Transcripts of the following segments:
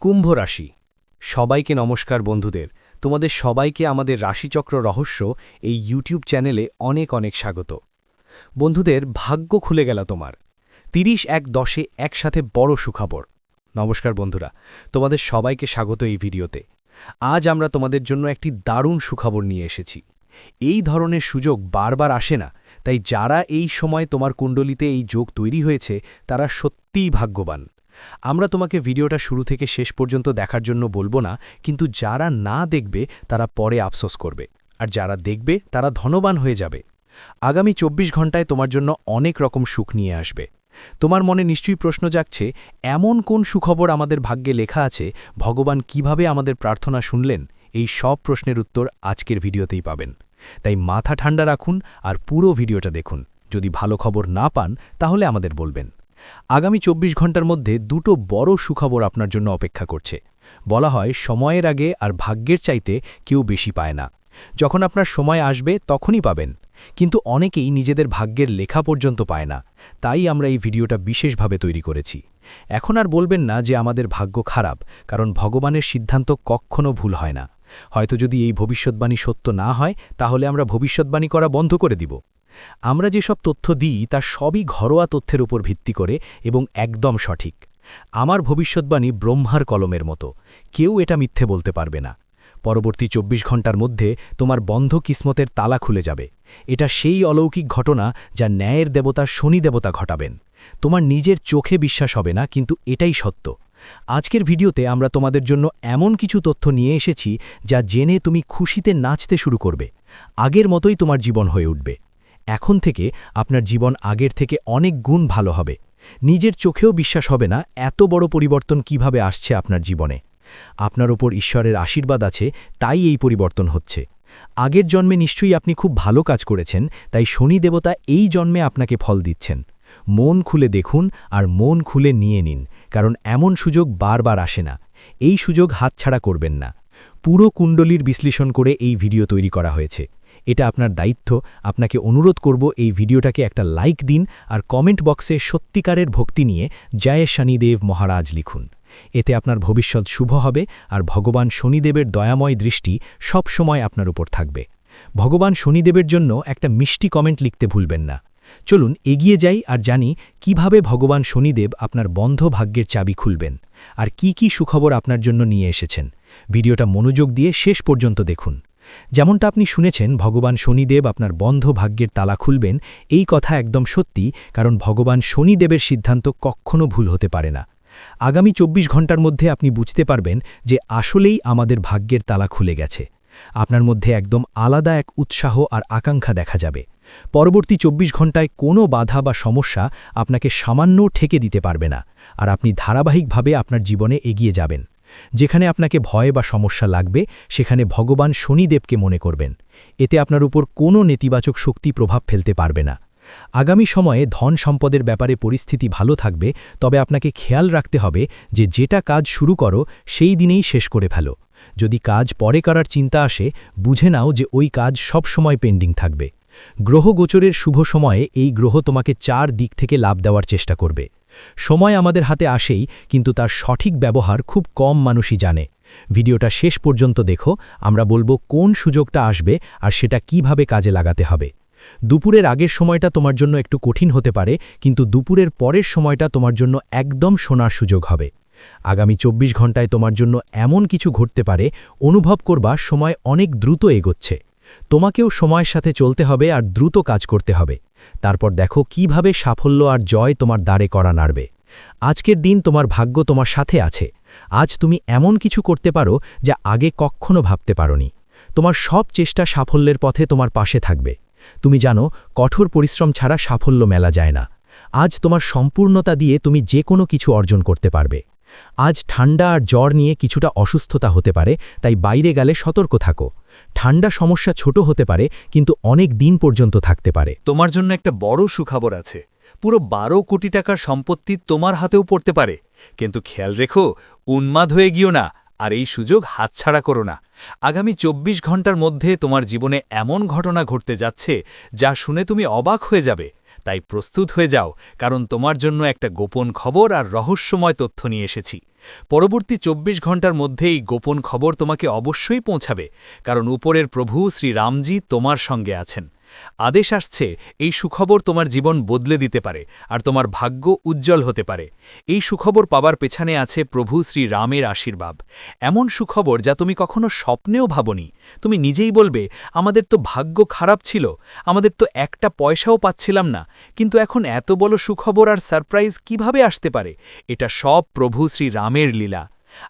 কুম্ভ রাশি সবাইকে নমস্কার বন্ধুদের। তোমাদের সবাইকে আমাদের রাশিচক্র রহস্য এই ইউটিউব চ্যানেলে অনেক অনেক স্বাগত। বন্ধুদের, ভাগ্য খুলে গেল তোমার। তিরিশ এক দশে একসাথে বড় সুখবর। নমস্কার বন্ধুরা, তোমাদের সবাইকে স্বাগত এই ভিডিওতে। আজ আমরা তোমাদের জন্য একটি দারুণ সুখবর নিয়ে এসেছি। এই ধরনের সুযোগ বারবার আসে না, তাই যারা এই সময় তোমার কুণ্ডলিতে এই যোগ তৈরি হয়েছে, তারা সত্যিই ভাগ্যবান। আমরা তোমাকে ভিডিওটা শুরু থেকে শেষ পর্যন্ত দেখার জন্য বলব না, কিন্তু যারা না দেখবে, তারা পরে আফসোস করবে। আর যারা দেখবে, তারা ধনবান হয়ে যাবে। আগামী ২৪ ঘন্টায় তোমার জন্য অনেক রকম সুখ নিয়ে আসবে। তোমার মনে নিশ্চয়ই প্রশ্ন জাগছে, এমন কোন সুখবর আমাদের ভাগ্যে লেখা আছে, ভগবান কীভাবে আমাদের প্রার্থনা শুনলেন? এই সব প্রশ্নের উত্তর আজকের ভিডিওতেই পাবেন। তাই মাথা ঠান্ডা রাখুন আর পুরো ভিডিওটা দেখুন। যদি ভালো খবর না পান, তাহলে আমাদের বলবেন। আগামী ২৪ ঘণ্টার মধ্যে দুটো বড় সুখবর আপনার জন্য অপেক্ষা করছে। বলা হয়, সময়ের আগে আর ভাগ্যের চাইতে কেউ বেশি পায় না। যখন আপনার সময় আসবে, তখনই পাবেন। কিন্তু অনেকেই নিজেদের ভাগ্যের লেখা পর্যন্ত পায় না। তাই আমরা এই ভিডিওটা বিশেষভাবে তৈরি করেছি। এখন আর বলবেন না যে আমাদের ভাগ্য খারাপ, কারণ ভগবানের সিদ্ধান্ত কখনও ভুল হয় না। হয়তো যদি এই ভবিষ্যৎবাণী সত্য না হয়, তাহলে আমরা ভবিষ্যৎবাণী করা বন্ধ করে দিব। আমরা যেসব তথ্য দিই, তা সবই ঘরোয়া তথ্যের উপর ভিত্তি করে এবং একদম সঠিক। আমার ভবিষ্যৎবাণী ব্রহ্মার কলমের মতো। কেউ এটা মিথ্যে বলতে পারবে না। পরবর্তী ২৪ ঘণ্টার মধ্যে তোমার বন্ধ কিসমতের তালা খুলে যাবে। এটা সেই অলৌকিক ঘটনা যা ন্যায়ের দেবতা শনি দেবতা ঘটাবেন। তোমার নিজের চোখে বিশ্বাস হবে না, কিন্তু এটাই সত্য। আজকের ভিডিওতে আমরা তোমাদের জন্য এমন কিছু তথ্য নিয়ে এসেছি যা জেনে তুমি খুশিতে নাচতে শুরু করবে। আগের মতোই তোমার জীবন হয়ে উঠবে। এখন থেকে আপনার জীবন আগের থেকে অনেক গুণ ভালো হবে। নিজের চোখেও বিশ্বাস হবে না এত বড় পরিবর্তন কীভাবে আসছে আপনার জীবনে। আপনার ওপর ঈশ্বরের আশীর্বাদ আছে, তাই এই পরিবর্তন হচ্ছে। আগের জন্মে নিশ্চয়ই আপনি খুব ভালো কাজ করেছেন, তাই শনি দেবতা এই জন্মে আপনাকে ফল দিচ্ছেন। মন খুলে দেখুন আর মন খুলে নিয়ে নিন, কারণ এমন সুযোগ বারবার আসে না। এই সুযোগ হাতছাড়া করবেন না। পুরো কুণ্ডলীর বিশ্লেষণ করে এই ভিডিও তৈরি করা হয়েছে। এটা আপনার দায়িত্ব। আপনাকে অনুরোধ করব এই ভিডিওটাকে একটা লাইক দিন আর কমেন্ট বক্সে সত্যিকারের ভক্তি নিয়ে জয় শনিদেব মহারাজ লিখুন। এতে আপনার ভবিষ্যৎ শুভ হবে আর ভগবান শনিদেবের দয়াময় দৃষ্টি সব সময় আপনার উপর থাকবে। ভগবান শনিদেবের জন্য একটা মিষ্টি কমেন্ট লিখতে ভুলবেন না। চলুন এগিয়ে যাই আর জানি কীভাবে ভগবান শনিদেব আপনার বন্ধ ভাগ্যের চাবি খুলবেন আর কি কি সুখবর আপনার জন্য নিয়ে এসেছেন। ভিডিওটা মনোযোগ দিয়ে শেষ পর্যন্ত দেখুন। যেমনটা আপনি শুনেছেন, ভগবান শনিদেব আপনার বন্ধ ভাগ্যের তালা খুলবেন, এই কথা একদম সত্যি, কারণ ভগবান শনিদেবের সিদ্ধান্ত কখনও ভুল হতে পারে না। আগামী ২৪ ঘণ্টার মধ্যে আপনি বুঝতে পারবেন যে আসলেই আমাদের ভাগ্যের তালা খুলে গেছে। আপনার মধ্যে একদম আলাদা এক উৎসাহ আর আকাঙ্ক্ষা দেখা যাবে। পরবর্তী ২৪ ঘন্টায় কোনো বাধা বা সমস্যা আপনাকে সামান্য ঠেকে দিতে পারবে না, আর আপনি ধারাবাহিকভাবে আপনার জীবনে এগিয়ে যাবেন। যেখানে আপনাকে ভয় বা সমস্যা লাগবে, সেখানে ভগবান শনিদেবকে মনে করবেন। এতে আপনার উপর কোনো নেতিবাচক শক্তি প্রভাব ফেলতে পারবে না। আগামী সময়ে ধন সম্পদের ব্যাপারে পরিস্থিতি ভালো থাকবে, তবে আপনাকে খেয়াল রাখতে হবে যে যেটা কাজ শুরু করো, সেই দিনেই শেষ করে ফেলো। যদি কাজ পরে করার চিন্তা আসে, বুঝে নাও যে ওই কাজ সব সময় পেন্ডিং থাকবে। গ্রহ গোচরের শুভ সময়ে এই গ্রহ তোমাকে চার দিক থেকে লাভ দেওয়ার চেষ্টা করবে। সময় আমাদের হাতে আসেই, কিন্তু তার সঠিক ব্যবহার খুব কম মানুষই জানে। ভিডিওটা শেষ পর্যন্ত দেখো, আমরা বলব কোন সুযোগটা আসবে আর সেটা কীভাবে কাজে লাগাতে হবে। দুপুরের আগের সময়টা তোমার জন্য একটু কঠিন হতে পারে, কিন্তু দুপুরের পরের সময়টা তোমার জন্য একদম শোনার সুযোগ হবে। আগামী ২৪ ঘন্টায় তোমার জন্য এমন কিছু ঘটতে পারে, অনুভব করবা সময় অনেক দ্রুত এগোচ্ছে। তোমাকেও সময়ের সাথে চলতে হবে আর দ্রুত কাজ করতে হবে। তারপর দেখো কীভাবে সাফল্য আর জয় তোমার দ্বারে করা নাড়বে। আজকের দিন তোমার ভাগ্য তোমার সাথে আছে। আজ তুমি এমন কিছু করতে পারো যা আগে কখনো ভাবতে পারোনি। তোমার সব চেষ্টা সাফল্যের পথে তোমার পাশে থাকবে। তুমি জানো, কঠোর পরিশ্রম ছাড়া সাফল্য মেলা যায় না। আজ তোমার সম্পূর্ণতা দিয়ে তুমি যে কোনো কিছু অর্জন করতে পারবে। আজ ঠান্ডা আর জ্বর নিয়ে কিছুটা অসুস্থতা হতে পারে, তাই বাইরে গেলে সতর্ক থাকো। ঠান্ডা সমস্যা ছোট হতে পারে, কিন্তু অনেক দিন পর্যন্ত থাকতে পারে। তোমার জন্য একটা বড় সুখবর আছে। পুরো বারো কোটি টাকার সম্পত্তি তোমার হাতেও পড়তে পারে। কিন্তু খেয়াল রেখো, উন্মাদ হয়ে গিও না, আর এই সুযোগ হাতছাড়া করো না। আগামী ২৪ ঘণ্টার মধ্যে তোমার জীবনে এমন ঘটনা ঘটতে যাচ্ছে, যা শুনে তুমি অবাক হয়ে যাবে। তাই প্রস্তুত হয়ে যাও, কারণ তোমার জন্য একটা গোপন খবর আর রহস্যময় তথ্য নিয়ে এসেছি। পরবর্তী চব্বিশ ঘণ্টার মধ্যেই গোপন খবর তোমাকে অবশ্যই পৌঁছাবে, কারণ উপরের প্রভু শ্রী রামজি তোমার সঙ্গে আছেন। আদেশ আসছে, এই সুখবর তোমার জীবন বদলে দিতে পারে আর তোমার ভাগ্য উজ্জ্বল হতে পারে। এই সুখবর পাবার পেছনে আছে প্রভু শ্রী রামের আশীর্বাদ। এমন সুখবর যা তুমি কখনো স্বপ্নেও ভাবনি। তুমি নিজেই বলবে, আমাদের তো ভাগ্য খারাপ ছিল, আমাদের তো একটা পয়সাও পাচ্ছিলাম না। কিন্তু এখন এত বড় সুখবর আর সারপ্রাইজ কীভাবে আসতে পারে? এটা সব প্রভু শ্রী রামের লীলা।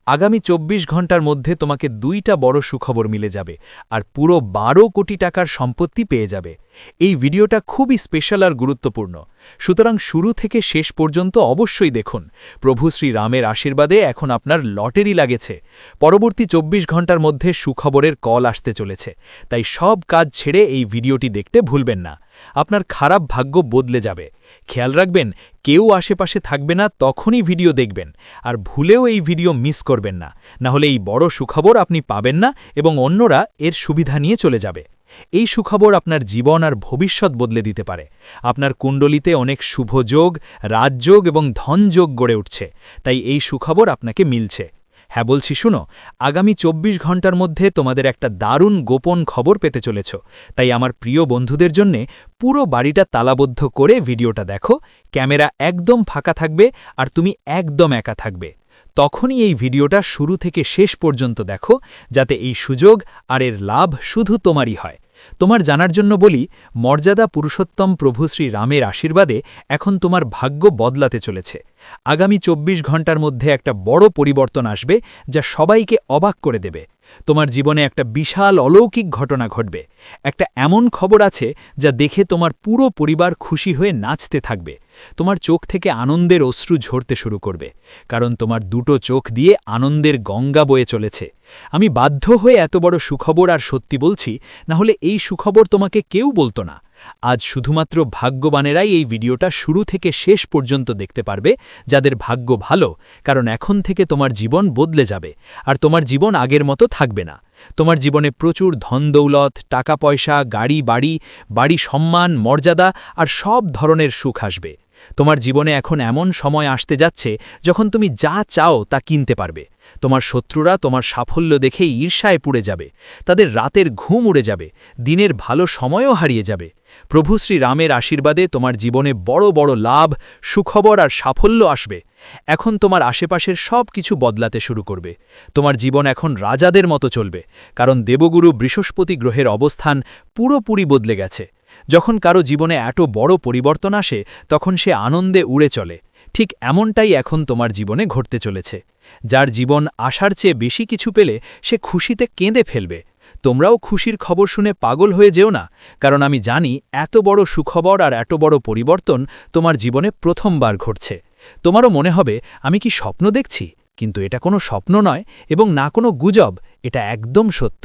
আগামী চব্বিশ ঘণ্টার মধ্যে তোমাকে দুইটা বড় সুখবর মিলে যাবে আর পুরো বারো কোটি টাকার সম্পত্তি পেয়ে যাবে। এই ভিডিওটা খুবই স্পেশাল আর গুরুত্বপূর্ণ। সুতরাং শুরু থেকে শেষ পর্যন্ত অবশ্যই দেখুন। প্রভু শ্রী রামের আশীর্বাদে এখন আপনার লটারি লাগেছে। পরবর্তী চব্বিশ ঘণ্টার মধ্যে সুখবরের কল আসতে চলেছে। তাই সব কাজ ছেড়ে এই ভিডিওটি দেখতে ভুলবেন না। আপনার খারাপ ভাগ্য বদলে যাবে। খেয়াল রাখবেন, কেউ আশেপাশে থাকবে না, তখনই ভিডিও দেখবেন। আর ভুলেও এই ভিডিও মিস করবেন না। না হলে এই বড় সুখবর আপনি পাবেন না এবং অন্যরা এর সুবিধা নিয়ে চলে যাবে। এই সুখবর আপনার জীবন আর ভবিষ্যৎ বদলে দিতে পারে। আপনার কুণ্ডলিতে অনেক শুভযোগ রাজযোগ এবং ধনযোগ গড়ে উঠছে। তাই এই সুখবর আপনাকে মিলছে। হ্যাঁ বলছি, শুনো, আগামী চব্বিশ ঘণ্টার মধ্যে তোমাদের একটা দারুণ গোপন খবর পেতে চলেছ। তাই আমার প্রিয় বন্ধুদের জন্যে পুরো বাড়িটা তালাবদ্ধ করে ভিডিওটা দেখো, ক্যামেরা একদম ফাঁকা থাকবে আর তুমি একদম একা থাকবে। তখনই এই ভিডিওটা শুরু থেকে শেষ পর্যন্ত দেখো, যাতে এই সুযোগ আর এর লাভ শুধু তোমারই হয়। তোমার জানার জন্য বলি, মর্যাদা পুরুষোত্তম প্রভু শ্রী রামের আশীর্বাদে এখন তোমার ভাগ্য বদলাতে চলেছে। আগামী চব্বিশ ঘণ্টার মধ্যে একটা বড় পরিবর্তন আসবে যা সবাইকে অবাক করে দেবে। তোমার জীবনে একটা বিশাল অলৌকিক ঘটনা ঘটবে। একটা এমন খবর আছে যা দেখে তোমার পুরো পরিবার খুশি হয়ে নাচতে থাকবে। তোমার চোখ থেকে আনন্দের অশ্রু ঝরতে শুরু করবে, কারণ তোমার দুটো চোখ দিয়ে আনন্দের গঙ্গা বয়ে চলেছে। আমি বাধ্য হয়ে এত বড় সুখবর আর সত্যি বলছি, না হলে এই সুখবর তোমাকে কেউ বলতো না। আজ শুধুমাত্র ভাগ্যবানেরাই এই ভিডিওটা শুরু থেকে শেষ পর্যন্ত দেখতে পারবে, যাদের ভাগ্য ভালো, কারণ এখন থেকে তোমার জীবন বদলে যাবে, আর তোমার জীবন আগের মতো থাকবে না। তোমার জীবনে প্রচুর ধন দৌলত টাকা পয়সা গাড়ি, বাড়ি বাড়ি সম্মান, মর্যাদা, আর সব ধরনের সুখ আসবে। তোমার জীবনে এখন এমন সময় আসতে যাচ্ছে যখন তুমি যা চাও তা কিনতে পারবে। তোমার শত্রুরা তোমার সাফল্য দেখে ঈর্ষায় পুড়ে যাবে, তাদের রাতের ঘুম উড়ে যাবে, দিনের ভালো সময়ও হারিয়ে যাবে প্রভু শ্রী রামের আশীর্বাদে তোমার জীবনে বড় বড় লাভ, সুখবর আর সাফল্য আসবে। এখন তোমার আশেপাশের সব কিছু বদলাতে শুরু করবে। তোমার জীবন এখন রাজাদের মতো চলবে, কারণ দেবগুরু বৃহস্পতি গ্রহের অবস্থান পুরোপুরি বদলে গেছে। যখন কারও জীবনে এত বড় পরিবর্তন আসে, তখন সে আনন্দে উড়ে চলে। ঠিক এমনটাই এখন তোমার জীবনে ঘটতে চলেছে। যার জীবন আশার চেয়ে বেশি কিছু পেলে, সে খুশিতে কেঁদে ফেলবে। তোমরাও খুশির খবর শুনে পাগল হয়ে যেও না, কারণ আমি জানি এত বড় সুখবর আর এত বড় পরিবর্তন তোমার জীবনে প্রথমবার ঘটছে। তোমারও মনে হবে, আমি কি স্বপ্ন দেখছি? কিন্তু এটা কোনো স্বপ্ন নয় এবং না কোনো গুজব, এটা একদম সত্য।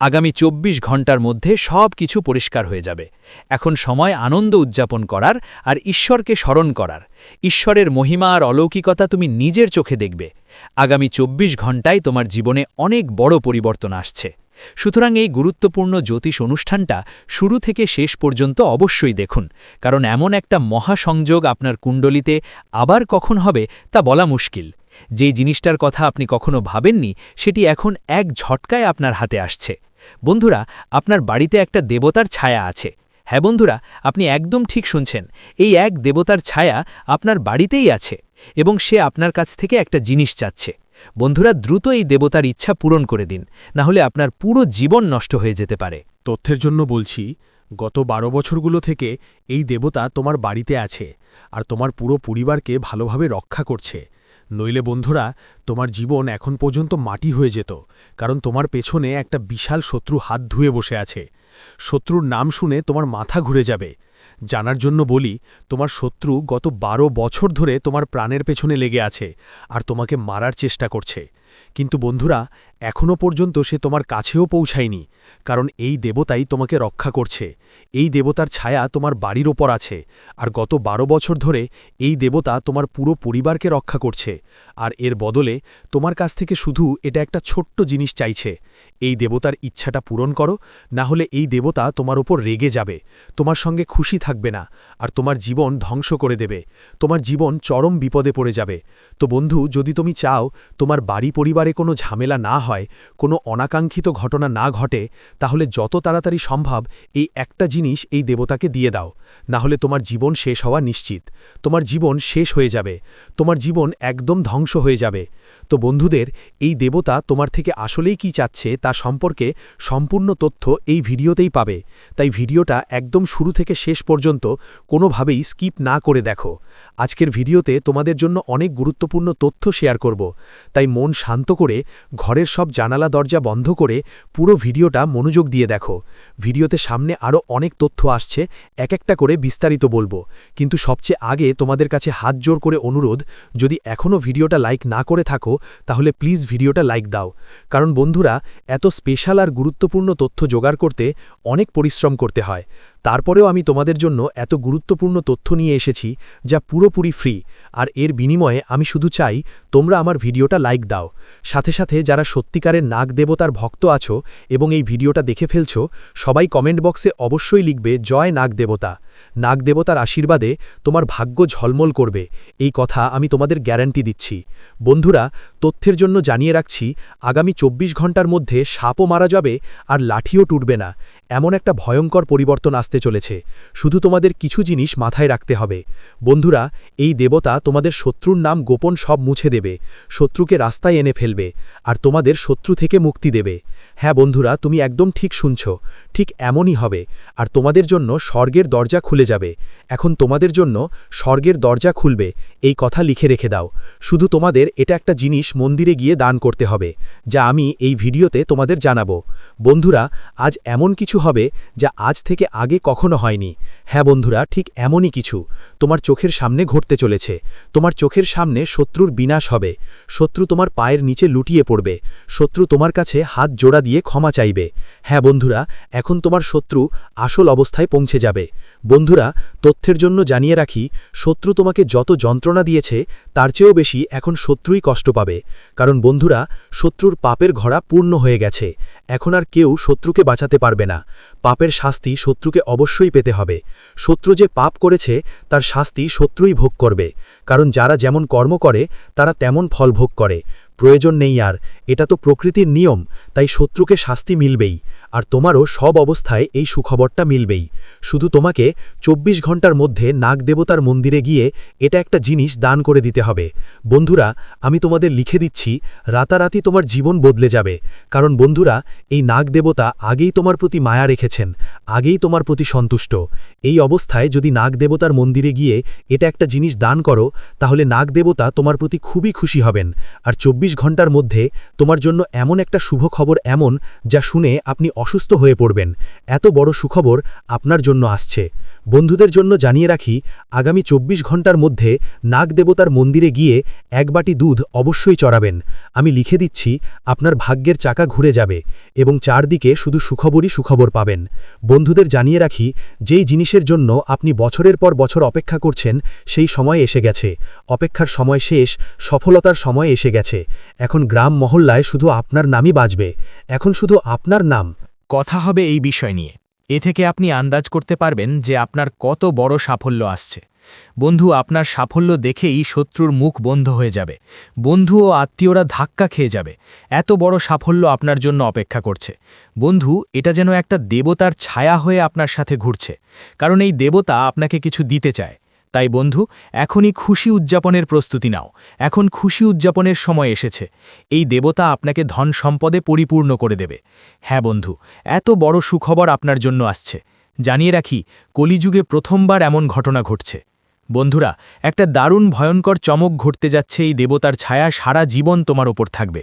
আগামী ২৪ ঘণ্টার মধ্যে সব কিছু পরিষ্কার হয়ে যাবে। এখন সময় আনন্দ উদযাপন করার আর ঈশ্বরকে স্মরণ করার। ঈশ্বরের মহিমা আর অলৌকিকতা তুমি নিজের চোখে দেখবে। আগামী ২৪ ঘন্টায় তোমার জীবনে অনেক বড় পরিবর্তন আসছে। সুতরাং এই গুরুত্বপূর্ণ জ্যোতিষ অনুষ্ঠানটা শুরু থেকে শেষ পর্যন্ত অবশ্যই দেখুন, কারণ এমন একটা মহাসংযোগ আপনার কুণ্ডলিতে আবার কখন হবে তা বলা মুশকিল। যেই জিনিসটার কথা আপনি কখনো ভাবেননি, সেটি এখন এক ঝটকায় আপনার হাতে আসছে। বন্ধুরা, আপনার বাড়িতে একটা দেবতার ছায়া আছে। হ্যাঁ বন্ধুরা, আপনি একদম ঠিক শুনছেন, এই এক দেবতার ছায়া আপনার বাড়িতেই আছে এবং সে আপনার কাছ থেকে একটা জিনিস চাচ্ছে। বন্ধুরা, দ্রুত এই দেবতার ইচ্ছা পূরণ করে দিন, না হলে আপনার পুরো জীবন নষ্ট হয়ে যেতে পারে। তথ্যের জন্য বলছি, গত বারো বছরগুলো থেকে এই দেবতা তোমার বাড়িতে আছে আর তোমার পুরো পরিবারকে ভালোভাবে রক্ষা করছে। নইলে বন্ধুরা, তোমার জীবন এখন পর্যন্ত মাটি হয়ে যেত, কারণ তোমার পেছনে একটা বিশাল শত্রু হাত ধুয়ে বসে আছে। শত্রুর নাম শুনে তোমার মাথা ঘুরে যাবে। জানার জন্য বলি, তোমার শত্রু গত বারো বছর ধরে তোমার প্রাণের পেছনে লেগে আছে আর তোমাকে মারার চেষ্টা করছে। কিন্তু বন্ধুরা এখনও পর্যন্ত সে তোমার কাছেও পৌঁছায়নি, কারণ এই দেবতাই তোমাকে রক্ষা করছে। এই দেবতার ছায়া তোমার বাড়ির ওপর আছে, আর গত বারো বছর ধরে এই দেবতা তোমার পুরো পরিবারকে রক্ষা করছে, আর এর বদলে তোমার কাছ থেকে শুধু এটা একটা ছোট্ট জিনিস চাইছে। এই দেবতার ইচ্ছাটা পূরণ করো, না হলে এই দেবতা তোমার ওপর রেগে যাবে, তোমার সঙ্গে খুশি থাকবে না, আর তোমার জীবন ধ্বংস করে দেবে, তোমার জীবন চরম বিপদে পড়ে যাবে। তো বন্ধু, যদি তুমি চাও তোমার বাড়ি পরিবারে কোনো ঝামেলা না হয়, কোনো অনাকাঙ্ক্ষিত ঘটনা না ঘটে, তাহলে যত তাড়াতাড়ি সম্ভব এই একটা জিনিস এই দেবতাকে দিয়ে দাও। না হলে তোমার জীবন শেষ হওয়া নিশ্চিত। তোমার জীবন শেষ হয়ে যাবে। তোমার জীবন একদম ধ্বংস হয়ে যাবে। তো বন্ধুদের, এই দেবতা তোমার থেকে আসলেই কি চাচ্ছে তা সম্পর্কে সম্পূর্ণ তথ্য এই ভিডিওতেই পাবে। তাই ভিডিওটা একদম শুরু থেকে শেষ পর্যন্ত কোনোভাবেই স্কিপ না করে দেখো। আজকের ভিডিওতে তোমাদের জন্য অনেক গুরুত্বপূর্ণ তথ্য শেয়ার করব। তাই মন শান্ত করে ঘরের সব জানালা দরজা বন্ধ করে পুরো ভিডিওটা মনোযোগ দিয়ে দেখো। ভিডিওতে সামনে আরও অনেক তথ্য আসছে এক একটা করে বিস্তারিত বলব। কিন্তু সবচেয়ে আগে তোমাদের কাছে হাত জোর করে অনুরোধ, যদি এখনও ভিডিওটা লাইক না করে থাকো, তাহলে প্লিজ ভিডিওটা লাইক দাও। কারণ বন্ধুরা, এত স্পেশাল আর গুরুত্বপূর্ণ তথ্য জোগাড় করতে অনেক পরিশ্রম করতে হয়। তারপরেও আমি তোমাদের জন্য এত গুরুত্বপূর্ণ তথ্য নিয়ে এসেছি যা পুরোপুরি ফ্রি, আর এর বিনিময়ে আমি শুধু চাই তোমরা আমার ভিডিওটা লাইক দাও। সাথে সাথে যারা সত্যিকারের নাগ দেবতার ভক্ত আছো এবং এই ভিডিওটা দেখে ফেলছো, সবাই কমেন্ট বক্সে অবশ্যই লিখবে, জয় নাগ দেবতা। নাগ দেবতার আশীর্বাদে তোমার ভাগ্য ঝলমল করবে। এই কথা আমি তোমাদের গ্যারান্টি দিচ্ছি। বন্ধুরা, তথ্যের জন্য জানিয়ে রাখছি, আগামী ২৪ ঘণ্টার মধ্যে সাপও মারা যাবে আর লাঠিও টুটবে না। এমন একটা ভয়ঙ্কর পরিবর্তন আসতে চলেছে। শুধু তোমাদের কিছু জিনিস মাথায় রাখতে হবে। বন্ধুরা, এই দেবতা তোমাদের শত্রুর নাম গোপন সব মুছে দেবে, শত্রুকে রাস্তায় এনে ফেলবে আর তোমাদের শত্রু থেকে মুক্তি দেবে। হ্যাঁ বন্ধুরা, তুমি একদম ঠিক শুনছ। ঠিক এমনই হবে। আর তোমাদের জন্য স্বর্গের দরজা খুলে যাবে। এখন তোমাদের জন্য স্বর্গের দরজা খুলবে। এই কথা লিখে রেখে দাও। শুধু তোমাদের এটা একটা জিনিস মন্দিরে গিয়ে দান করতে হবে, যা আমি এই ভিডিওতে তোমাদের জানাব। বন্ধুরা, আজ এমন কিছু হবে যা আজ থেকে আগে কখনো হয়নি। হ্যাঁ বন্ধুরা, ঠিক এমনই কিছু। তোমার চোখের সামনে ঘটতে চলেছে। তোমার চোখের সামনে শত্রুর বিনাশ হবে। শত্রু তোমার পায়ের নিচে লুটিয়ে পড়বে। শত্রু তোমার কাছে হাত জোড়া দিয়ে ক্ষমা চাইবে। হ্যাঁ বন্ধুরা, এখন তোমার শত্রু আসল অবস্থায় পৌঁছে যাবে। বন্ধুরা, তথ্যের জন্য জানিয়ে রাখি, শত্রু তোমাকে যত যন্ত্রণা দিয়েছে, তার চেয়েও বেশি এখন শত্রুই কষ্ট পাবে। কারণ বন্ধুরা, শত্রুর পাপের ঘোড়া পূর্ণ হয়ে গেছে। এখন আর কেউ শত্রুকে বাঁচাতে পারবে না। পাপের শাস্তি শত্রুকে অবশ্যই পেতে হবে। শত্রু যে পাপ করেছে, তার শাস্তি শত্রুই ভোগ করবে। কারণ যারা যেমন কর্ম করে, তারা তেমন ফল ভোগ করে। প্রয়োজন নেই আর, এটা তো প্রকৃতির নিয়ম, তাই শত্রুকে শাস্তি মিলবেই, আর তোমারও সব অবস্থায় এই সুখবরটা মিলবেই। শুধু তোমাকে ২৪ ঘণ্টার মধ্যে নাগ দেবতার মন্দিরে গিয়ে এটা একটা জিনিস দান করে দিতে হবে। বন্ধুরা, আমি তোমাদের লিখে দিচ্ছি, রাতারাতি তোমার জীবন বদলে যাবে। কারণ বন্ধুরা, এই নাগ দেবতা আগেই তোমার প্রতি মায়া রেখেছেন, আগেই তোমার প্রতি সন্তুষ্ট। এই অবস্থায় যদি নাগ দেবতার মন্দিরে গিয়ে এটা একটা জিনিস দান করো, তাহলে নাগ দেবতা তোমার প্রতি খুবই খুশি হবেন, আর চব্বিশ ঘণ্টার মধ্যে তোমার জন্য এমন একটা শুভ খবর এমন যা শুনে আপনি অসুস্থ হয়ে পড়বেন। এত বড় সুখবর আপনার জন্য আসছে। বন্ধুদের জন্য জানিয়ে রাখি, আগামী চব্বিশ ঘণ্টার মধ্যে নাগ দেবতার মন্দিরে গিয়ে এক বাটি দুধ অবশ্যই চড়াবেন। আমি লিখে দিচ্ছি, আপনার ভাগ্যের চাকা ঘুরে যাবে এবং চারদিকে শুধু সুখবরই সুখবর পাবেন। বন্ধুদের জানিয়ে রাখি, যেই জিনিসের জন্য আপনি বছরের পর বছর অপেক্ষা করছেন, সেই সময় এসে গেছে। অপেক্ষার সময় শেষ, সফলতার সময় এসে গেছে। এখন গ্রাম মহল্লায় শুধু আপনার নামই বাজবে। এখন শুধু আপনার নাম। কথা হবে এই বিষয় নিয়ে। এ থেকে আপনি আন্দাজ করতে পারবেন যে আপনার কত বড় সাফল্য আসছে। বন্ধু, আপনার সাফল্য দেখেই শত্রুর মুখ বন্ধ হয়ে যাবে। বন্ধু ও আত্মীয়রা ধাক্কা খেয়ে যাবে। এত বড় সাফল্য আপনার জন্য অপেক্ষা করছে। বন্ধু, এটা যেন একটা দেবতার ছায়া হয়ে আপনার সাথে ঘুরছে। কারণ এই দেবতা আপনাকে কিছু দিতে চায়। তাই বন্ধু, এখনই খুশি উদযাপনের প্রস্তুতি নাও। এখন খুশি উদযাপনের সময় এসেছে। এই দেবতা আপনাকে ধন সম্পদে পরিপূর্ণ করে দেবে। হ্যাঁ বন্ধু, এত বড় সুখবর আপনার জন্য আসছে। জানিয়ে রাখি, কলিযুগে প্রথমবার এমন ঘটনা ঘটছে। বন্ধুরা, একটা দারুণ ভয়ঙ্কর চমক ঘটতে যাচ্ছে এই দেবতার ছায়া সারা জীবন তোমার ওপর থাকবে।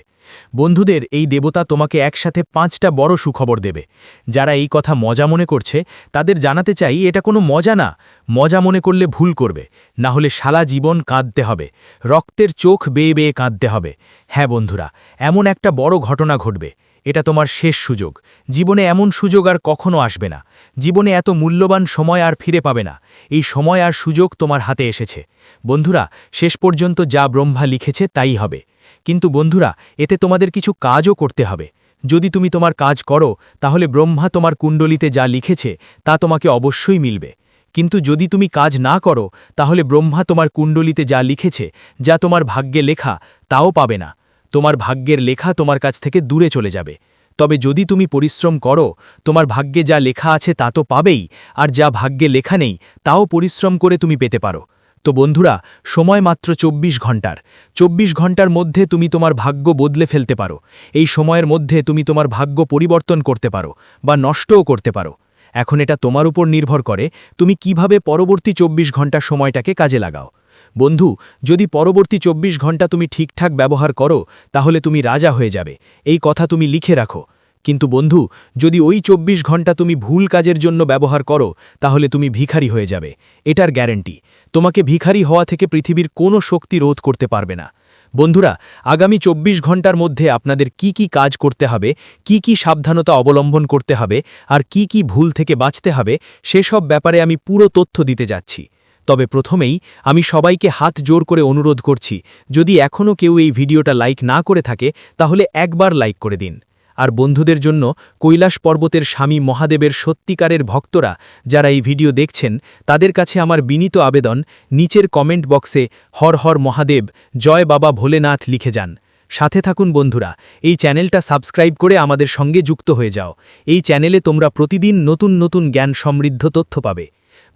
বন্ধুদের এই দেবতা তোমাকে একসাথে পাঁচটা বড় সুখবর দেবে। যারা এই কথা মজা মনে করছে, তাদের জানাতে চাই এটা কোনো মজা না। মজা মনে করলে ভুল করবে। না হলে সারা জীবন কাঁদতে হবে। রক্তের চোখ বেয়ে বেয়ে কাঁদতে হবে। হ্যাঁ বন্ধুরা, এমন একটা বড় ঘটনা ঘটবে। এটা তোমার শেষ সুযোগ। জীবনে এমন সুযোগ আর কখনো আসবে না। জীবনে এত মূল্যবান সময় আর ফিরে পাবে না। এই সময় আর সুযোগ তোমার হাতে এসেছে। বন্ধুরা, শেষ পর্যন্ত যা ব্রহ্মা লিখেছে তাই হবে। কিন্তু বন্ধুরা, এতে তোমাদের কিছু কাজও করতে হবে। যদি তুমি তোমার কাজ করো, তাহলে ব্রহ্মা তোমার কুণ্ডলিতে যা লিখেছে, তা তোমাকে অবশ্যই মিলবে। কিন্তু যদি তুমি কাজ না করো, তাহলে ব্রহ্মা তোমার কুণ্ডলিতে যা লিখেছে, যা তোমার ভাগ্যে লেখা, তাও পাবে না। তোমার ভাগ্যের লেখা তোমার কাছ থেকে দূরে চলে যাবে। তবে যদি তুমি পরিশ্রম করো, তোমার ভাগ্যে যা লেখা আছে তা তো পাবেই, আর যা ভাগ্যে লেখা নেই, তাও পরিশ্রম করে তুমি পেতে পারো। তো বন্ধুরা, সময় মাত্র ২৪ ঘণ্টার। ২৪ ঘণ্টার মধ্যে তুমি তোমার ভাগ্য বদলে ফেলতে পারো। এই সময়ের মধ্যে তুমি তোমার ভাগ্য পরিবর্তন করতে পারো বা নষ্টও করতে পারো। এখন এটা তোমার উপর নির্ভর করে তুমি কীভাবে পরবর্তী ২৪ ঘণ্টা সময়টাকে কাজে লাগাও। বন্ধু, যদি পরবর্তী ২৪ ঘণ্টা তুমি ঠিকঠাক ব্যবহার করো, তাহলে তুমি রাজা হয়ে যাবে। এই কথা তুমি লিখে রাখো। কিন্তু বন্ধু, যদি ওই ২৪ ঘণ্টা তুমি ভুল কাজের জন্য ব্যবহার করো, তাহলে তুমি ভিখারি হয়ে যাবে। এটার গ্যারেন্টি। তোমাকে ভিখারি হওয়া থেকে পৃথিবীর কোনো শক্তি রোধ করতে পারবে না। বন্ধুরা, আগামী ২৪ ঘণ্টার মধ্যে আপনাদের কি কি কাজ করতে হবে, কি কি সাবধানতা অবলম্বন করতে হবে, আর কি কি ভুল থেকে বাঁচতে হবে, সেসব ব্যাপারে আমি পুরো তথ্য দিতে যাচ্ছি। তবে প্রথমেই আমি সবাইকে হাত জোর করে অনুরোধ করছি, যদি এখনও কেউ এই ভিডিওটা লাইক না করে থাকে, তাহলে একবার লাইক করে দিন। আর বন্ধুদের জন্য কৈলাস পর্বতের স্বামী মহাদেবের সত্যিকারের ভক্তরা যারা এই ভিডিও দেখছেন, তাদের কাছে আমার বিনীত আবেদন, নিচের কমেন্ট বক্সে হর হর মহাদেব, জয় বাবা ভোলেনাথ লিখে যান। সাথে থাকুন বন্ধুরা, এই চ্যানেলটা সাবস্ক্রাইব করে আমাদের সঙ্গে যুক্ত হয়ে যাও। এই চ্যানেলে তোমরা প্রতিদিন নতুন নতুন জ্ঞান সমৃদ্ধ তথ্য পাবে।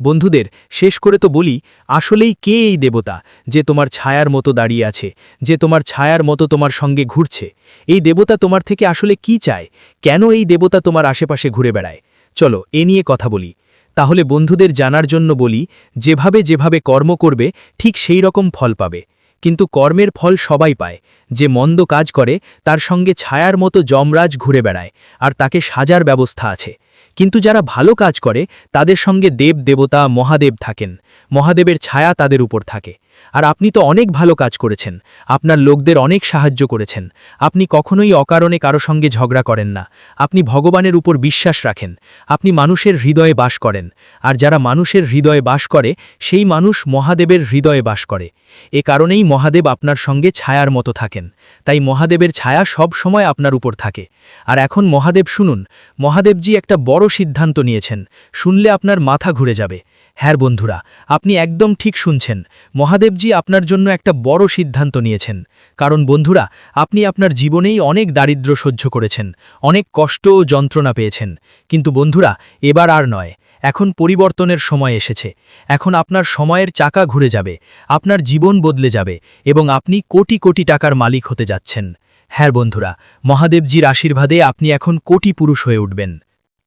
বন্ধুদের, শেষ করে তো বলি, আসলেই কে এই দেবতা যে তোমার ছায়ার মতো দাঁড়িয়ে আছে, যে তোমার ছায়ার মতো তোমার সঙ্গে ঘুরছে? এই দেবতা তোমার থেকে আসলে কি চায়? কেন এই দেবতা তোমার আশেপাশে ঘুরে বেড়ায়? চলো, এ নিয়ে কথা বলি। তাহলে বন্ধুদের জানার জন্য বলি, যেভাবে যেভাবে কর্ম করবে, ঠিক সেই রকম ফল পাবে। কিন্তু কর্মের ফল সবাই পায়। যে মন্দ কাজ করে, তার সঙ্গে ছায়ার মতো যমরাজ ঘুরে বেড়ায়, আর তাকে সাজার ব্যবস্থা আছে। কিন্তু যারা ভালো কাজ করে, তাদের সঙ্গে দেব দেবতা মহাদেব থাকেন। মহাদেবের ছায়া তাদের উপর থাকে। আর আপনি তো অনেক ভালো কাজ করেছেন। আপনার লোকদের অনেক সাহায্য করেছেন। আপনি কখনোই অকারণে কারও সঙ্গে ঝগড়া করেন না। আপনি ভগবানের উপর বিশ্বাস রাখেন। আপনি মানুষের হৃদয়ে বাস করেন। আর যারা মানুষের হৃদয়ে বাস করে, সেই মানুষ মহাদেবের হৃদয়ে বাস করে। এ কারণেই মহাদেব আপনার সঙ্গে ছায়ার মতো থাকেন। তাই মহাদেবের ছায়া সব সময় আপনার উপর থাকে। আর এখন মহাদেব শুনুন, মহাদেবজি একটা বড় সিদ্ধান্ত নিয়েছেন। শুনলে আপনার মাথা ঘুরে যাবে। হ্যাঁ বন্ধুরা, আপনি একদম ঠিক শুনছেন। মহাদেবজি আপনার জন্য একটা বড় সিদ্ধান্ত নিয়েছেন। কারণ বন্ধুরা, আপনি আপনার জীবনেই অনেক দারিদ্র্য সহ্য করেছেন, অনেক কষ্ট ও যন্ত্রণা পেয়েছেন। কিন্তু বন্ধুরা, এবার আর নয়। এখন পরিবর্তনের সময় এসেছে। এখন আপনার সময়ের চাকা ঘুরে যাবে, আপনার জীবন বদলে যাবে এবং আপনি কোটি কোটি টাকার মালিক হতে যাচ্ছেন। হ্যাঁ বন্ধুরা, মহাদেবজির আশীর্বাদে আপনি এখন কোটি পুরুষ হয়ে উঠবেন।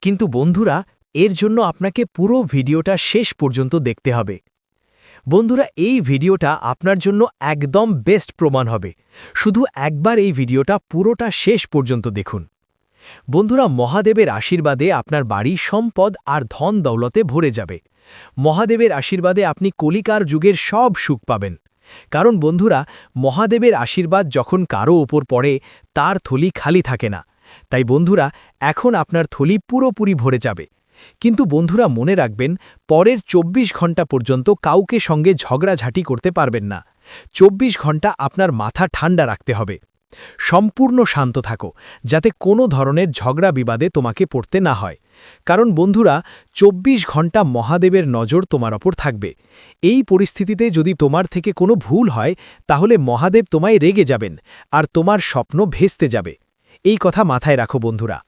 কিন্তু বন্ধুরা এর জন্য আপনাকে পুরো ভিডিওটা শেষ পর্যন্ত দেখতে হবে। বন্ধুরা, এই ভিডিওটা আপনার জন্য একদম বেস্ট প্রমাণ হবে। শুধু একবার এই ভিডিওটা পুরোটা শেষ পর্যন্ত দেখুন। বন্ধুরা, মহাদেবের আশীর্বাদে আপনার বাড়ি সম্পদ আর ধন দৌলতে ভরে যাবে। মহাদেবের আশীর্বাদে আপনি কলিকার যুগের সব সুখ পাবেন। কারণ বন্ধুরা, মহাদেবের আশীর্বাদ যখন কারও ওপর পড়ে, তার থলি খালি থাকে না। তাই বন্ধুরা, এখন আপনার থলি পুরোপুরি ভরে যাবে। কিন্তু বন্ধুরা মনে রাখবেন, পরের ২৪ ঘণ্টা পর্যন্ত কাউকে সঙ্গে ঝগড়াঝাটি করতে পারবেন না। ২৪ ঘণ্টা আপনার মাথা ঠান্ডা রাখতে হবে। সম্পূর্ণ শান্ত থাকো, যাতে কোনো ধরনের ঝগড়া বিবাদে তোমাকে পড়তে না হয়। কারণ বন্ধুরা ২৪ ঘণ্টা মহাদেবের নজর তোমার ওপর থাকবে। এই পরিস্থিতিতে যদি তোমার থেকে কোনো ভুল হয়, তাহলে মহাদেব তোমায় রেগে যাবেন, আর তোমার স্বপ্ন ভেস্তে যাবে। এই কথা মাথায় রাখো বন্ধুরা।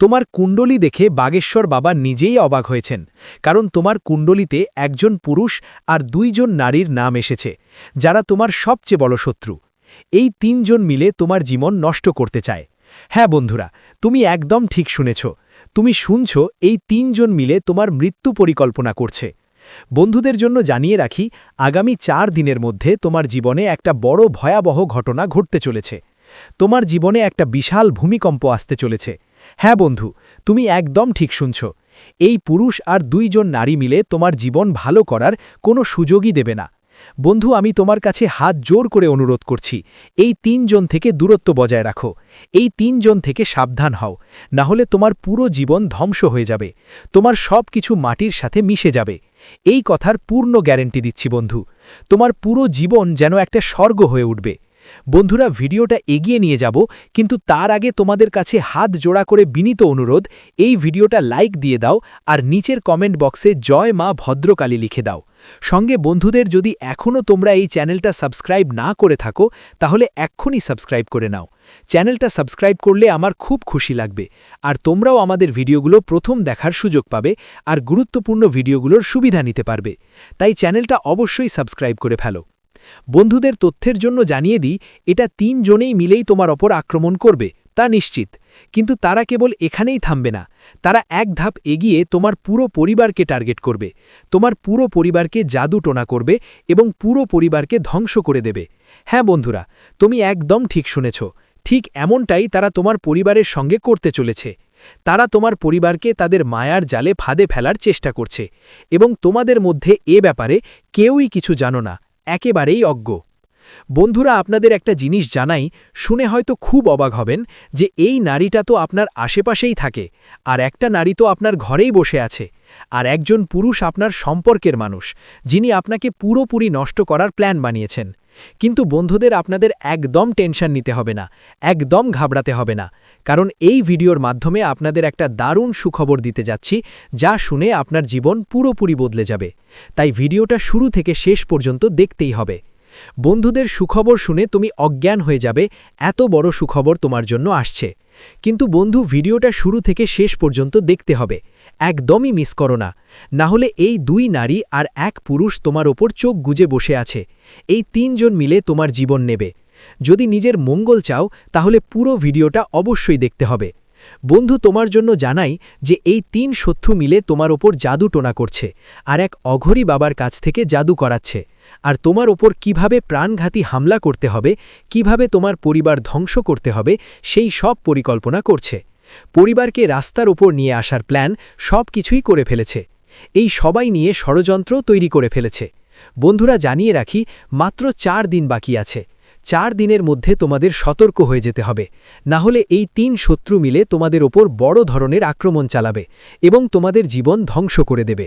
তোমার কুণ্ডলী দেখে বাগেশ্বর বাবা নিজেই অবাক হয়েছেন, কারণ তোমার কুণ্ডলিতে একজন পুরুষ আর দুইজন নারীর নাম এসেছে, যারা তোমার সবচেয়ে বড় শত্রু। এই তিনজন মিলে তোমার জীবন নষ্ট করতে চায়। হ্যাঁ বন্ধুরা, তুমি একদম ঠিক শুনেছ। তুমি শুনছ এই তিনজন মিলে তোমার মৃত্যু পরিকল্পনা করছে। বন্ধুদের জন্য জানিয়ে রাখি, আগামী চার দিনের মধ্যে তোমার জীবনে একটা বড় ভয়াবহ ঘটনা ঘটতে চলেছে। তোমার জীবনে একটা বিশাল ভূমিকম্প আসতে চলেছে। হ্যাঁ বন্ধু, তুমি একদম ঠিক শুনছ। এই পুরুষ আর দুইজন নারী মিলে তোমার জীবন ভালো করার কোনো সুযোগই দেবে না। বন্ধু, আমি তোমার কাছে হাত জোর করে অনুরোধ করছি, এই তিনজন থেকে দূরত্ব বজায় রাখো। এই তিনজন থেকে সাবধান হও, না হলে তোমার পুরো জীবন ধ্বংস হয়ে যাবে। তোমার সব কিছু মাটির সাথে মিশে যাবে। এই কথার পূর্ণ গ্যারেন্টি দিচ্ছি বন্ধু, তোমার পুরো জীবন যেন একটা স্বর্গ হয়ে উঠবে। বন্ধুরা, ভিডিওটা এগিয়ে নিয়ে যাব, কিন্তু তার আগে তোমাদের কাছে হাত জোড়া করে বিনীত অনুরোধ, এই ভিডিওটা লাইক দিয়ে দাও আর নিচের কমেন্ট বক্সে জয় মা ভদ্রকালী লিখে দাও। সঙ্গে বন্ধুদের যদি এখনও তোমরা এই চ্যানেলটা সাবস্ক্রাইব না করে থাকো, তাহলে এক্ষুনি সাবস্ক্রাইব করে নাও। চ্যানেলটা সাবস্ক্রাইব করলে আমার খুব খুশি লাগবে, আর তোমরাও আমাদের ভিডিওগুলো প্রথম দেখার সুযোগ পাবে আর গুরুত্বপূর্ণ ভিডিওগুলোর সুবিধা নিতে পারবে। তাই চ্যানেলটা অবশ্যই সাবস্ক্রাইব করে ফেলো। বন্ধুদের তথ্যের জন্য জানিয়ে দিই, এটা তিনজনেই মিলেই তোমার ওপর আক্রমণ করবে, তা নিশ্চিত। কিন্তু তারা কেবল এখানেই থামবে না। তারা এক ধাপ এগিয়ে তোমার পুরো পরিবারকে টার্গেট করবে। তোমার পুরো পরিবারকে জাদু টোনা করবে এবং পুরো পরিবারকে ধ্বংস করে দেবে। হ্যাঁ বন্ধুরা, তুমি একদম ঠিক শুনেছ। ঠিক এমনটাই তারা তোমার পরিবারের সঙ্গে করতে চলেছে। তারা তোমার পরিবারকে তাদের মায়ার জালে ফাঁদে ফেলার চেষ্টা করছে। এবং তোমাদের মধ্যে এ ব্যাপারে কেউই কিছু জানো না। একেবারেই অজ্ঞ। বন্ধুরা, আপনাদের একটা জিনিস জানাই, শুনে হয়তো খুব অবাক হবেন যে এই নারীটা তো আপনার আশেপাশেই থাকে, আর একটা নারী তো আপনার ঘরেই বসে আছে, আর একজন পুরুষ আপনার সম্পর্কের মানুষ, যিনি আপনাকে পুরোপুরি নষ্ট করার প্ল্যান বানিয়েছেন। কিন্তু বন্ধুদের আপনাদের একদম টেনশন নিতে হবে না, একদম ঘাবড়াতে হবে না কারণ এই ভিডিওর মাধ্যমে আপনাদের একটা দারুণ সুখবর দিতে যাচ্ছি, যা শুনে আপনার জীবন পুরোপুরি বদলে যাবে। তাই ভিডিওটা শুরু থেকে শেষ পর্যন্ত দেখতেই হবে। বন্ধুদের সুখবর শুনে তুমি অজ্ঞান হয়ে যাবে, এত বড় সুখবর তোমার জন্য আসছে। কিন্তু বন্ধু, ভিডিওটা শুরু থেকে শেষ পর্যন্ত দেখতে হবে। একদমই মিস করো না। না হলে এই দুই নারী আর এক পুরুষ তোমার ওপর চোখ গুজে বসে আছে। এই তিনজন মিলে তোমার জীবন নেবে। যদি নিজের মঙ্গল চাও, তাহলে পুরো ভিডিওটা অবশ্যই দেখতে হবে। বন্ধু, তোমার জন্য জানাই যে এই তিন শত্রু মিলে তোমার ওপর জাদু টোনা করছে, আর এক অঘরী বাবার কাছ থেকে জাদু করাচ্ছে। আর তোমার ওপর কীভাবে প্রাণঘাতী হামলা করতে হবে, কীভাবে তোমার পরিবার ধ্বংস করতে হবে, সেই সব পরিকল্পনা করছে। পরিবারকে রাস্তার ওপর নিয়ে আসার প্ল্যান সব কিছুই করে ফেলেছে। এই সবাই নিয়ে ষড়যন্ত্র তৈরি করে ফেলেছে। বন্ধুরা, জানিয়ে রাখি, মাত্র চার দিন বাকি আছে। চার দিনের মধ্যে তোমাদের সতর্ক হয়ে যেতে হবে। না হলে এই তিন শত্রু মিলে তোমাদের ওপর বড় ধরনের আক্রমণ চালাবে এবং তোমাদের জীবন ধ্বংস করে দেবে।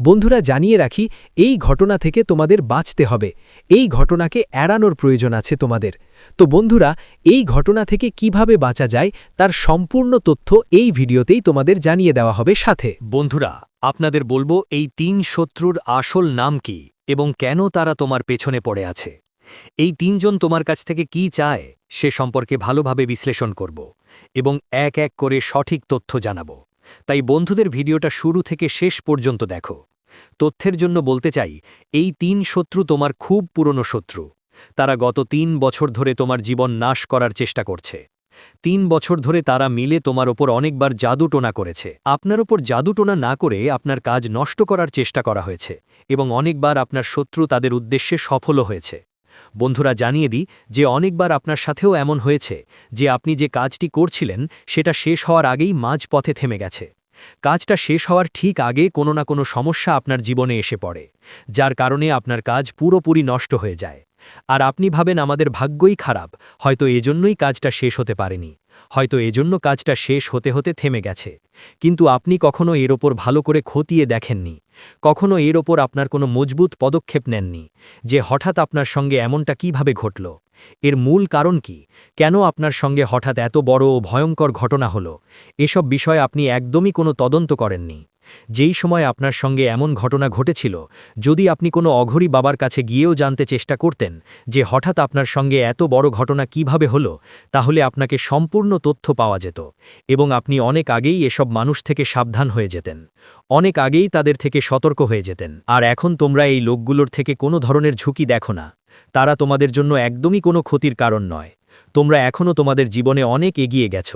বন্ধুরা, জানিয়ে রাখি, এই ঘটনা থেকে তোমাদের বাঁচতে হবে। এই ঘটনাকে এড়ানোর প্রয়োজন আছে তোমাদের। তো বন্ধুরা, এই ঘটনা থেকে কীভাবে বাঁচা যায় তার সম্পূর্ণ তথ্য এই ভিডিওতেই তোমাদের জানিয়ে দেওয়া হবে সাথে। বন্ধুরা, আপনাদের বলব এই তিন শত্রুর আসল নাম কি এবং কেন তারা তোমার পেছনে পড়ে আছে? এই তিনজন তোমার কাছ থেকে কি চায়, সে সম্পর্কে ভালোভাবে বিশ্লেষণ করব এবং এক এক করে সঠিক তথ্য জানাব। তাই বন্ধুদের ভিডিওটা শুরু থেকে শেষ পর্যন্ত দেখো। তথ্যের জন্য বলতে চাই, এই তিন শত্রু তোমার খুব পুরনো শত্রু। তারা গত তিন বছর ধরে তোমার জীবন নাশ করার চেষ্টা করছে। তিন বছর ধরে তারা মিলে তোমার ওপর অনেকবার জাদুটোনা করেছে। আপনার ওপর জাদুটোনা না করে আপনার কাজ নষ্ট করার চেষ্টা করা হয়েছে এবং অনেকবার আপনার শত্রু তাদের উদ্দেশ্যে সফলও হয়েছে। বন্ধুরা জানিয়ে দিই যে অনেকবার আপনার সাথেও এমন হয়েছে যে আপনি যে কাজটি করছিলেন সেটা শেষ হওয়ার আগেই মাঝ পথে থেমে গেছে। কাজটা শেষ হওয়ার ঠিক আগে কোনো না কোনো সমস্যা আপনার জীবনে এসে পড়ে, যার কারণে আপনার কাজ পুরোপুরি নষ্ট হয়ে যায়। আর আপনি ভাবেন আমাদের ভাগ্যই খারাপ, হয়তো এজন্যই কাজটা শেষ হতে পারেনি, হয়তো এজন্য কাজটা শেষ হতে হতে থেমে গেছে। কিন্তু আপনি কখনো এর ওপর ভালো করে খতিয়ে দেখেননি। কখনো এর ওপর আপনার কোনো মজবুত পদক্ষেপ নেননি যে হঠাৎ আপনার সঙ্গে এমনটা কীভাবে ঘটল। এর মূল কারণ কি? কেন আপনার সঙ্গে হঠাৎ এত বড় ও ভয়ঙ্কর ঘটনা হল? এসব বিষয় আপনি একদমই কোনো তদন্ত করেননি। যেই সময় আপনার সঙ্গে এমন ঘটনা ঘটেছিল, যদি আপনি কোনো অঘরী বাবার কাছে গিয়েও জানতে চেষ্টা করতেন যে হঠাৎ আপনার সঙ্গে এত বড় ঘটনা কীভাবে হলো, তাহলে আপনাকে সম্পূর্ণ তথ্য পাওয়া যেত এবং আপনি অনেক আগেই এসব মানুষ থেকে সাবধান হয়ে যেতেন। অনেক আগেই তাদের থেকে সতর্ক হয়ে যেতেন। আর এখন তোমরা এই লোকগুলোর থেকে কোনো ধরনের ঝুঁকি দেখো না। তারা তোমাদের জন্য একদমই কোনো ক্ষতির কারণ নয়। তোমরা এখনও তোমাদের জীবনে অনেক এগিয়ে গেছ।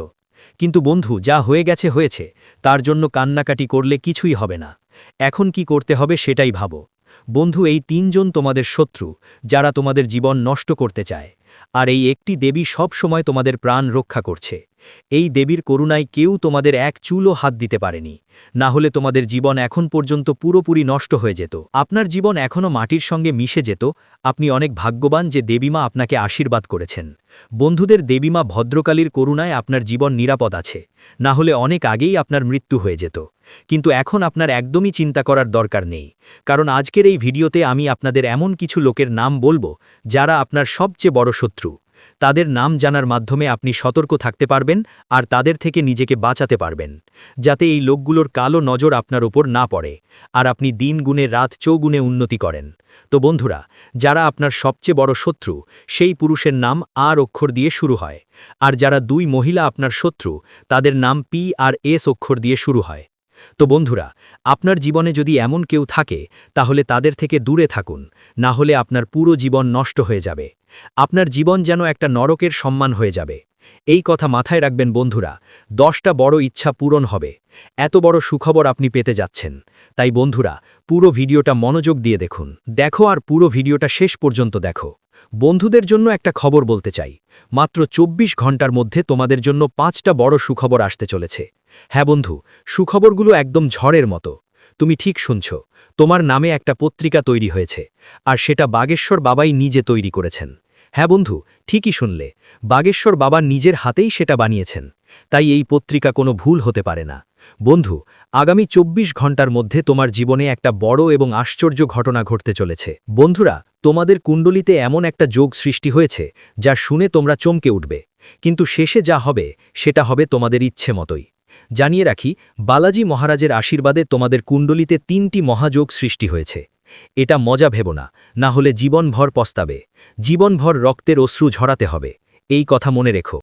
কিন্তু বন্ধু, যা হয়ে গেছে হয়েছে, তার জন্য কান্নাকাটি করলে কিছুই হবে না। এখন কি করতে হবে সেটাই ভাবো। বন্ধু, এই তিনজন তোমাদের শত্রু, যারা তোমাদের জীবন নষ্ট করতে চায়। আর এই একটি দেবী সব সময় তোমাদের প্রাণ রক্ষা করছে। এই দেবীর করুণায় কেউ তোমাদের এক চুলও হাত দিতে পারেনি। না হলে তোমাদের জীবন এখন পর্যন্ত পুরোপুরি নষ্ট হয়ে যেত। আপনার জীবন এখনও মাটির সঙ্গে মিশে যেত। আপনি অনেক ভাগ্যবান যে দেবীমা আপনাকে আশীর্বাদ করেছেন। বন্ধুদের দেবীমা ভদ্রকালীর করুণায় আপনার জীবন নিরাপদ আছে। না হলে অনেক আগেই আপনার মৃত্যু হয়ে যেত। কিন্তু এখন আপনার একদমই চিন্তা করার দরকার নেই। কারণ আজকের এই ভিডিওতে আমি আপনাদের এমন কিছু লোকের নাম বলব যারা আপনার সবচেয়ে বড় শত্রু। তাদের নাম জানার মাধ্যমে আপনি সতর্ক থাকতে পারবেন আর তাদের থেকে নিজেকে বাঁচাতে পারবেন, যাতে এই লোকগুলোর কালো নজর আপনার ওপর না পড়ে আর আপনি দিন গুণে রাত চৌগুণে উন্নতি করেন। তো বন্ধুরা, যারা আপনার সবচেয়ে বড় শত্রু, সেই পুরুষের নাম আর অক্ষর দিয়ে শুরু হয়। আর যারা দুই মহিলা আপনার শত্রু, তাদের নাম পি আর এস অক্ষর দিয়ে শুরু হয়। তো বন্ধুরা, আপনার জীবনে যদি এমন কেউ থাকে, তাহলে তাদের থেকে দূরে থাকুন। না হলে আপনার পুরো জীবন নষ্ট হয়ে যাবে। আপনার জীবন যেন একটা নরকের সম্মান হয়ে যাবে। এই কথা মাথায় রাখবেন বন্ধুরা, দশটা বড় ইচ্ছা পূরণ হবে। এত বড় সুখবর আপনি পেতে যাচ্ছেন। তাই বন্ধুরা, পুরো ভিডিওটা মনোযোগ দিয়ে দেখুন। দেখো আর পুরো ভিডিওটা শেষ পর্যন্ত দেখো। বন্ধুদের জন্য একটা খবর বলতে চাই। মাত্র ২৪ ঘণ্টার মধ্যে তোমাদের জন্য পাঁচটা বড় সুখবর আসতে চলেছে। হ্যাঁ বন্ধু, সুখবরগুলো একদম ঝড়ের মতো। তুমি ঠিক শুনছ। তোমার নামে একটা পত্রিকা তৈরি হয়েছে, আর সেটা বাগেশ্বর বাবাই নিজে তৈরি করেছেন। হ্যাঁ বন্ধু, ঠিকই শুনলে, বাগেশ্বর বাবা নিজের হাতেই সেটা বানিয়েছেন, তাই এই পত্রিকা কোনো ভুল হতে পারে না। বন্ধু, আগামী ২৪ ঘণ্টার মধ্যে তোমার জীবনে একটা বড় এবং আশ্চর্য ঘটনা ঘটতে চলেছে। বন্ধুরা, তোমাদের কুণ্ডলিতে এমন একটা যোগ সৃষ্টি হয়েছে, যা শুনে তোমরা চমকে উঠবে, কিন্তু শেষে যা হবে, সেটা হবে তোমাদের ইচ্ছে মতোই। জানিয়ে রাখি, বালাজি মহারাজের আশীর্বাদে তোমাদের কুণ্ডলিতে তিনটি মহাযোগ সৃষ্টি হয়েছে। এটা মজা ভেব না না হলে জীবনভর পস্তাবে, জীবনভর রক্তের অশ্রু ঝরাতে হবে, এই কথা মনে রেখো।